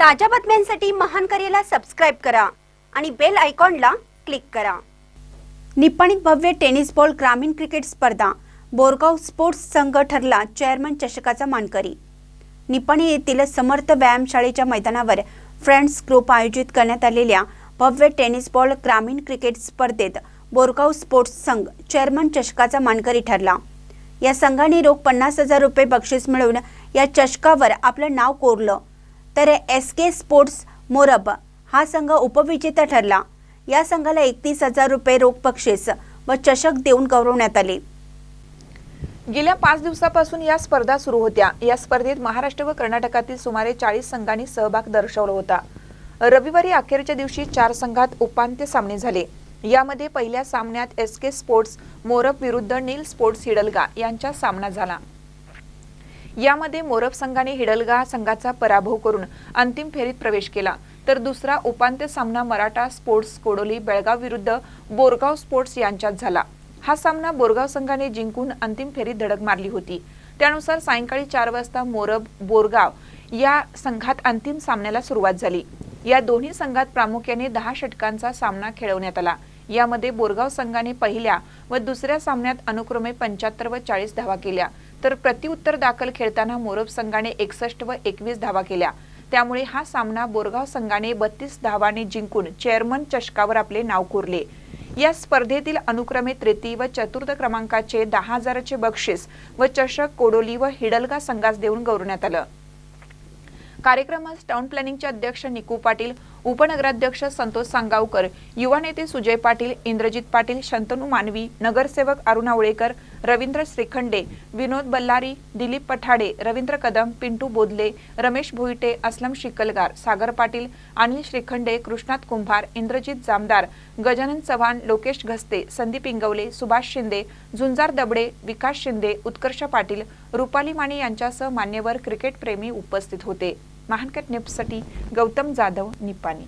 ताज्या बातम्यांसाठी महान करेला सबस्क्राईब करा आणि बेल आयकॉनला क्लिक करा. निपाणीत भव्य टेनिस बॉल ग्रामीण क्रिकेट स्पर्धा बोरगाव स्पोर्ट्स संघ ठरला चेअरमन चषकाचा मानकरी. निपाणी येथील समर्थ व्यायामशाळेच्या मैदानावर फ्रेंड्स ग्रुप आयोजित करण्यात आलेल्या भव्य टेनिस बॉल ग्रामीण क्रिकेट स्पर्धेत बोरगाव स्पोर्ट्स संघ चेअरमन चषकाचा मानकरी ठरला. या संघाने रोख पन्नास हजार रुपये बक्षीस मिळवून या चषकावर आपलं नाव कोरलं. तर एस के स्पोर्ट्स मोरब हा संघ उपविजेता ठरला. या संघाला एकतीस हजार रुपये रोख बक्षीस व चषक देऊन गौरवण्यात आले. गेल्या पाच दिवसापासून या स्पर्धा सुरू होत्या. या स्पर्धेत महाराष्ट्र व कर्नाटकातील सुमारे चाळीस संघांनी सहभाग दर्शवला होता. रविवारी अखेरच्या दिवशी चार संघात उपांत्य सामने झाले. यामध्ये पहिल्या सामन्यात एस के स्पोर्ट्स मोरब विरुद्ध नील स्पोर्ट्स हिडलगा यांचा सामना झाला. यामध्ये मोरब संघाने हिडलगा संघाचा पराभव करून अंतिम फेरीत प्रवेश केला. तर दुसरा उपांत्य सामना मराठा स्पोर्ट्स कोडोली बेळगाव विरुद्ध बोरगाव स्पोर्ट्स यांच्यात झाला. हा सामना बोरगाव संघाने जिंकून अंतिम फेरीत धडक मारली होती. त्यानुसार सायंकाळी चार वाजता मोरब बोरगाव या संघात अंतिम सामन्याला सुरुवात झाली. या दोन्ही संघात प्रामुख्याने दहा षटकांचा सामना खेळवण्यात आला. यामध्ये बोरगाव संघाने पहिल्या व दुसऱ्या सामन्यात अनुक्रमे पंच्याहत्तर व चाळीस धावा केल्या. तर प्रत्युत्तर दाखल खेळताना मोरब संघाने एकसष्ट व एकवीस धावा केल्या. त्यामुळे हा सामना बोरगाव संघाने बत्तीस धावाने जिंकून चेअरमन चषकावर आपले नाव कोरले. या स्पर्धेतील अनुक्रमे तृतीय व चतुर्थ क्रमांकाचे दहा हजाराचे बक्षीस व चषक कोडोली व हिडलगा संघास देऊन गौरवण्यात आलं. कार्यक्रमास टाउन प्लॅनिंगचे अध्यक्ष निकू पाटील उपनगराध्यक्ष संतोष सांगावकर युवा नेते सुजय पाटील इंद्रजित पाटील शंतनू मानवी नगरसेवक अरुण आवळेकर रवींद्र श्रीखंडे विनोद बल्लारी दिलीप पठाडे रवींद्र कदम पिंटू बोधले रमेश भुईटे असलम शिकलगार सागर पाटील अनिल श्रीखंडे कृष्णात कुंभार इंद्रजित जामदार गजानन चव्हाण लोकेश घस्ते संदीप इंगवले सुभाष शिंदे झुंजार दबडे विकास शिंदे उत्कर्ष पाटील रुपाली माने यांच्यासह मान्यवर क्रिकेटप्रेमी उपस्थित होते. महानकट न्यूजसाठी गौतम जाधव निपाणी.